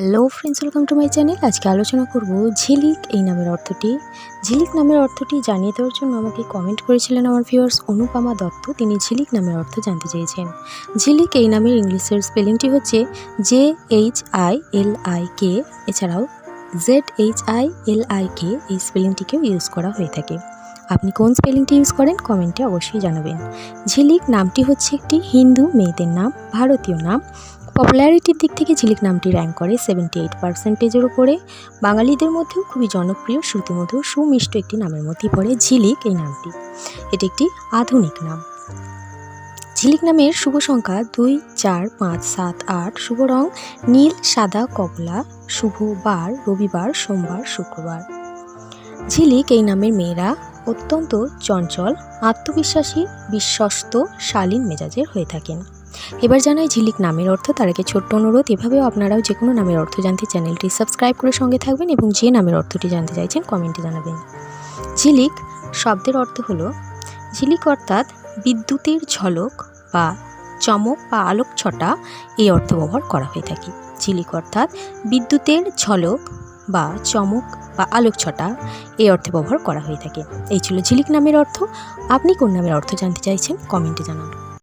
Hello friends welcome to my channel আজকে আলোচনা করব ঝিলিক এই নামের অর্থটি। ঝিলিক নামের অর্থটি জানিয়ে দেওয়ার জন্য আমাকে কমেন্ট করেছিলেন আমার ভিউয়ার্স অনুপমা দত্ত। তিনি ঝিলিক নামের অর্থ জানতে চেয়েছেন। ঝিলিক এই নামের ইংলিশের স্পেলিংটি হচ্ছে J H I L I K এছাড়াও Z H I L I K এই স্পেলিংটিকেও ইউজ করা হয়ে থাকে। আপনি কোন স্পেলিংটি ইউজ করেন কমেন্টে অবশ্যই জানাবেন। ঝিলিক নামটি হচ্ছে একটি হিন্দু মেয়েদের নাম, ভারতীয় নাম। পপুলারিটির দিক থেকে ঝিলিক নামটি র্যাঙ্ক করে সেভেন্টি এইট পার্সেন্টেজের উপরে। বাঙালিদের মধ্যেও খুবই জনপ্রিয় শ্রুতিমধুর সুমিষ্ট একটি নামের মধ্যেই পড়ে ঝিলিক এই নামটি। এটি একটি আধুনিক নাম। ঝিলিক নামের শুভ সংখ্যা দুই, চার, পাঁচ, সাত, আট। শুভ রং নীল, সাদা, কমলা। শুভ বার রবিবার, সোমবার, শুক্রবার। ঝিলিক এই নামের মেয়েরা অত্যন্ত চঞ্চল, আত্মবিশ্বাসী, বিশ্বস্ত, শালীন মেজাজের হয়ে থাকেন। এবার জানাই ঝিলিক নামের অর্থ, তার আগে ছোট্ট অনুরোধ, এভাবেও আপনারাও যে কোনো নামের অর্থ জানতে চ্যানেলটি সাবস্ক্রাইব করে সঙ্গে থাকবেন এবং যে নামের অর্থটি জানতে চাইছেন কমেন্টে জানাবেন। ঝিলিক শব্দের অর্থ হলো, ঝিলিক অর্থাৎ বিদ্যুতের ঝলক বা চমক বা আলোক ছটা, এই অর্থ ব্যবহার করা হয়ে থাকে। ঝিলিক অর্থাৎ বিদ্যুতের ঝলক বা চমক বা আলোক ছটা, এই অর্থে ব্যবহার করা হয়ে থাকে। এই ছিল ঝিলিক নামের অর্থ। আপনি কোন নামের অর্থ জানতে চাইছেন, কমেন্টে জানান।